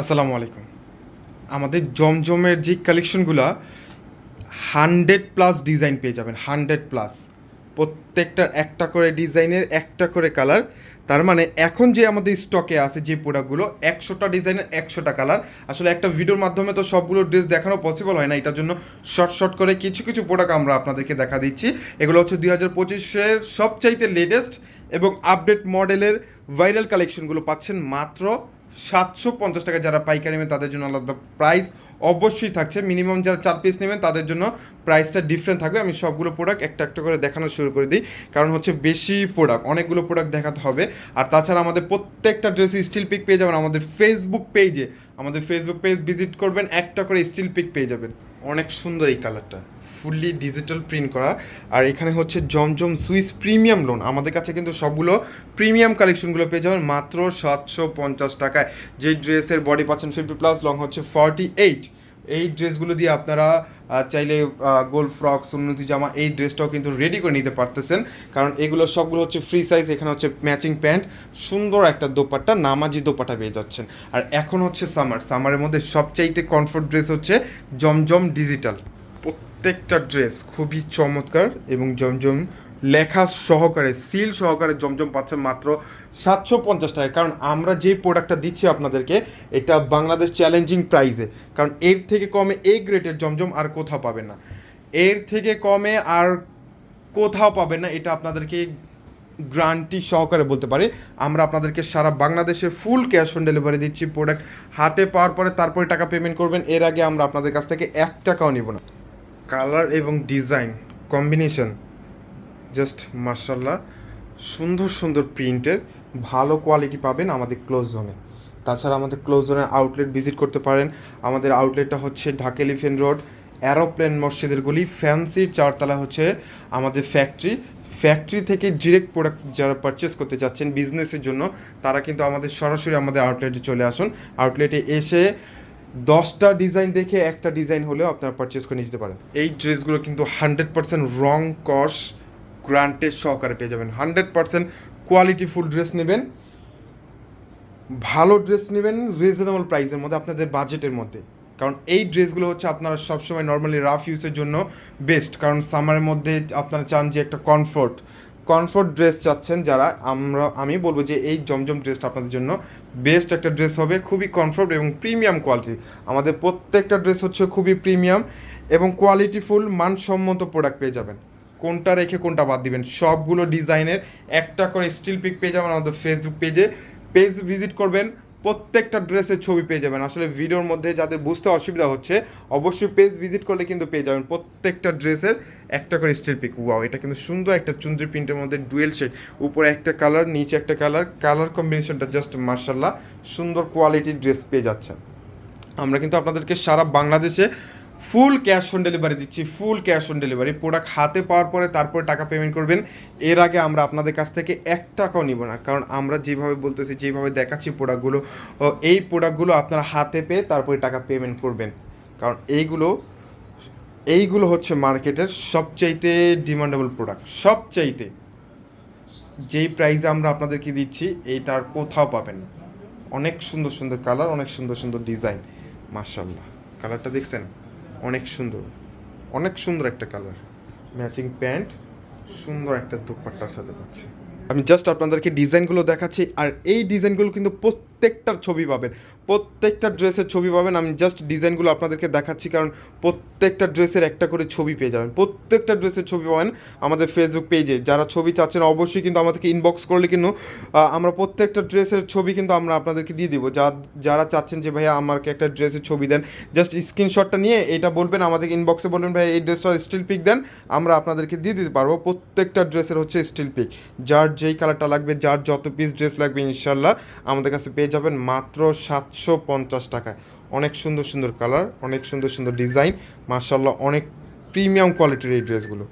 আসসালামু আলাইকুম। আমাদের জমজমের যে কালেকশনগুলো হান্ড্রেড প্লাস ডিজাইন পেয়ে যাবেন হান্ড্রেড প্লাস প্রত্যেকটার একটা করে ডিজাইনের একটা করে কালার তার মানে এখন যে আমাদের স্টকে আছে যে প্রোডাক্টগুলো একশোটা ডিজাইনের একশোটা কালার আসলে একটা ভিডিওর মাধ্যমে তো সবগুলো ড্রেস দেখানো পসিবল হয় না, এটার জন্য শর্ট শর্ট করে কিছু কিছু প্রোডাক্ট আমরা আপনাদেরকে দেখা দিচ্ছি। এগুলো হচ্ছে দুই হাজার পঁচিশের সবচাইতে লেটেস্ট এবং আপডেট মডেলের ভাইরাল কালেকশনগুলো পাচ্ছেন মাত্র সাতশো পঞ্চাশ টাকা যারা পাইকারি নেবেন, তাদের জন্য আলাদা প্রাইস অবশ্যই থাকছে। মিনিমাম যারা চার পিস নেবেন, তাদের জন্য প্রাইসটা ডিফারেন্ট থাকবে। আমি সবগুলো প্রোডাক্ট একটা একটা করে দেখানো শুরু করে দিই। কারণ হচ্ছে বেশি প্রোডাক্ট অনেকগুলো প্রোডাক্ট দেখাতে হবে। আর তাছাড়া আমাদের প্রত্যেকটা ড্রেসে স্টিল পিক পেয়ে যাবেন। আমাদের ফেসবুক পেজে আমাদের ফেসবুক পেজ ভিজিট করবেন, একটা করে স্টিল পিক পেয়ে যাবেন। অনেক সুন্দর এই কালারটা ফুললি ডিজিটাল প্রিন্ট করা। আর এখানে হচ্ছে জমজম সুইস প্রিমিয়াম লোন আমাদের কাছে কিন্তু সবগুলো প্রিমিয়াম কালেকশনগুলো পেয়ে যাবেন মাত্র সাতশো পঞ্চাশ টাকায়। যে ড্রেসের বডি পাচ্ছেন ফিফটি প্লাস লং হচ্ছে ফর্টি এইট এই ড্রেসগুলো দিয়ে আপনারা চাইলে গোল ফ্রক সুন্নতি জামা এই ড্রেসটাও কিন্তু রেডি করে নিতে পারতেছেন। কারণ এগুলো সবগুলো হচ্ছে ফ্রি সাইজ এখানে হচ্ছে ম্যাচিং প্যান্ট সুন্দর একটা দোপাট্টা, নামাজি দোপাটা পেয়ে যাচ্ছেন। আর এখন হচ্ছে সামার সামারের মধ্যে সবচাইতে কমফোর্ট ড্রেস হচ্ছে জমজম ডিজিটাল প্রত্যেকটা ড্রেস খুবই চমৎকার এবং জমজম লেখা সহকারে সিল সহকারে জমজম পাচ্ছে মাত্র সাতশো পঞ্চাশ টাকা কারণ আমরা যে প্রোডাক্টটা দিচ্ছি আপনাদেরকে, এটা বাংলাদেশ চ্যালেঞ্জিং প্রাইসে কারণ এর থেকে কমে এই গ্রেটের জমজম আর কোথাও পাবেন না। এর থেকে কমে আর কোথাও পাবেন না, এটা আপনাদেরকে গ্রান্টি সহকারে বলতে পারি। আমরা আপনাদেরকে সারা বাংলাদেশে ফুল ক্যাশ অন ডেলিভারি দিচ্ছি প্রোডাক্ট হাতে পাওয়ার পরে তারপরে টাকা পেমেন্ট করবেন, এর আগে আমরা আপনাদের কাছ থেকে এক টাকাও নিব না। কালার এবং ডিজাইন কম্বিনেশন। জাস্ট মার্শাল্লাহ সুন্দর সুন্দর প্রিন্টের ভালো কোয়ালিটি পাবেন আমাদের ক্লোজ জোনে। তাছাড়া আমাদের ক্লোজ জোনের আউটলেট ভিজিট করতে পারেন। আমাদের আউটলেটটা হচ্ছে ঢাকা এলিফেন্ট রোড, অ্যারোপ্লেন মসজিদের গলি, ফ্যান্সির চারতলা হচ্ছে আমাদের ফ্যাক্টরি। ফ্যাক্টরি থেকে ডিরেক্ট প্রোডাক্ট যারা পারচেস করতে চাচ্ছেন বিজনেসের জন্য, তারা কিন্তু আমাদের সরাসরি আমাদের আউটলেটে চলে আসুন। আউটলেটে এসে দশটা ডিজাইন দেখে একটা ডিজাইন হলেও আপনারা পারচেস করে নিয়ে যেতে পারেন। এই ড্রেসগুলো কিন্তু হান্ড্রেড পার্সেন্ট রং কস গ্রান্টেড সহকারে পেয়ে যাবেন। হান্ড্রেড পার্সেন্ট কোয়ালিটিফুল ড্রেস নেবেন, ভালো ড্রেস নেবেন রিজনেবল প্রাইসের মধ্যে, আপনাদের বাজেটের মধ্যে। কারণ এই ড্রেসগুলো হচ্ছে আপনারা সবসময় নর্মালি রাফ ইউজের জন্য বেস্ট কারণ সামারের মধ্যে আপনারা চান যে একটা কমফোর্ট কমফোর্ট ড্রেস চাচ্ছেন যারা, আমরা, আমি বলব যে এই জমজম ড্রেসটা আপনাদের জন্য বেস্ট একটা ড্রেস হবে, খুবই কমফোর্ট এবং প্রিমিয়াম কোয়ালিটি আমাদের প্রত্যেকটা ড্রেস হচ্ছে খুবই প্রিমিয়াম এবং কোয়ালিটিফুল মানসম্মত প্রোডাক্ট পেয়ে যাবেন। কোনটা রেখে কোনটা বাদ দিবেন? সবগুলো ডিজাইনের একটা করে স্টিল পিক পেয়ে যাবেন আমাদের ফেসবুক পেজে পেজ ভিজিট করবেন প্রত্যেকটা ড্রেসের ছবি পেয়ে যাবেন। আসলে ভিডিওর মধ্যে যাদের বুঝতে অসুবিধা হচ্ছে, অবশ্যই পেজ ভিজিট করলে কিন্তু পেয়ে যাবেন প্রত্যেকটা ড্রেসের একটা করে স্টিল পিক ওয়াও এটা কিন্তু সুন্দর একটা চুন্দ্রি প্রিন্টের মধ্যে ডুয়েল শেড উপরে একটা কালার নিচে একটা কালার কালার কম্বিনেশনটা জাস্ট মার্শাল্লাহ সুন্দর কোয়ালিটির ড্রেস পেয়ে যাচ্ছেন। আমরা কিন্তু আপনাদেরকে সারা বাংলাদেশে ফুল ক্যাশ অন ডেলিভারি দিচ্ছি, full cash on delivery. Product হাতে পাওয়ার পরে তারপরে টাকা পেমেন্ট করবেন। এর আগে আমরা আপনাদের কাছ থেকে এক টাকাও নিব না, কারণ আমরা যেভাবে বলতেছি, যেভাবে দেখাচ্ছি প্রোডাক্টগুলো এই প্রোডাক্টগুলো আপনারা হাতে পেয়ে তারপরে টাকা পেমেন্ট করবেন। কারণ এইগুলো এইগুলো হচ্ছে মার্কেটের সবচাইতে ডিমান্ডেবল প্রোডাক্ট, সবচাইতে। যেই প্রাইসে আমরা আপনাদেরকে দিচ্ছি, এইটা আর কোথাও পাবেন না। অনেক সুন্দর সুন্দর কালার, অনেক সুন্দর সুন্দর ডিজাইন মার্শাল্লাহ কালারটা দেখছেন? অনেক সুন্দর। অনেক সুন্দর একটা কালার ম্যাচিং প্যান্ট সুন্দর একটা দুপাট্টার সাথে পাচ্ছে। আমি জাস্ট আপনাদেরকে ডিজাইনগুলো দেখাচ্ছি, আর এই ডিজাইনগুলো কিন্তু প্রত্যেকটার ছবি পাবেন। প্রত্যেকটা ড্রেসের ছবি পাবেন। আমি জাস্ট ডিজাইনগুলো আপনাদেরকে দেখাচ্ছি, কারণ প্রত্যেকটা ড্রেসের একটা করে ছবি পেয়ে যাবেন। প্রত্যেকটা ড্রেসের ছবি পাবেন আমাদের ফেসবুক পেজে যারা ছবি চাচ্ছেন, অবশ্যই কিন্তু আমাদেরকে ইনবক্স করলে কিন্তু আমরা প্রত্যেকটা ড্রেসের ছবি কিন্তু আমরা আপনাদেরকে দিয়ে দিব। যা যারা চাচ্ছেন যে, ভাইয়া, আমাকে একটা ড্রেসের ছবি দেন। জাস্ট স্ক্রিনশটটা নিয়ে এটা বলবেন আমাদের ইনবক্সে বলবেন ভাই এই ড্রেসটার স্টিল পিক দেন। আমরা আপনাদেরকে দিয়ে দিতে পারব। প্রত্যেকটা ড্রেসের হচ্ছে স্টিল পিক যার যেই কালারটা লাগবে, যার যত পিস ড্রেস লাগবে ইনশাল্লাহ আমাদের কাছে যাবেন মাত্র সাতশো পঞ্চাশ টাকায়। অনেক সুন্দর সুন্দর কালার, অনেক সুন্দর সুন্দর ডিজাইন। মার্শাল্লাহ অনেক প্রিমিয়াম কোয়ালিটির এই ড্রেসগুলো।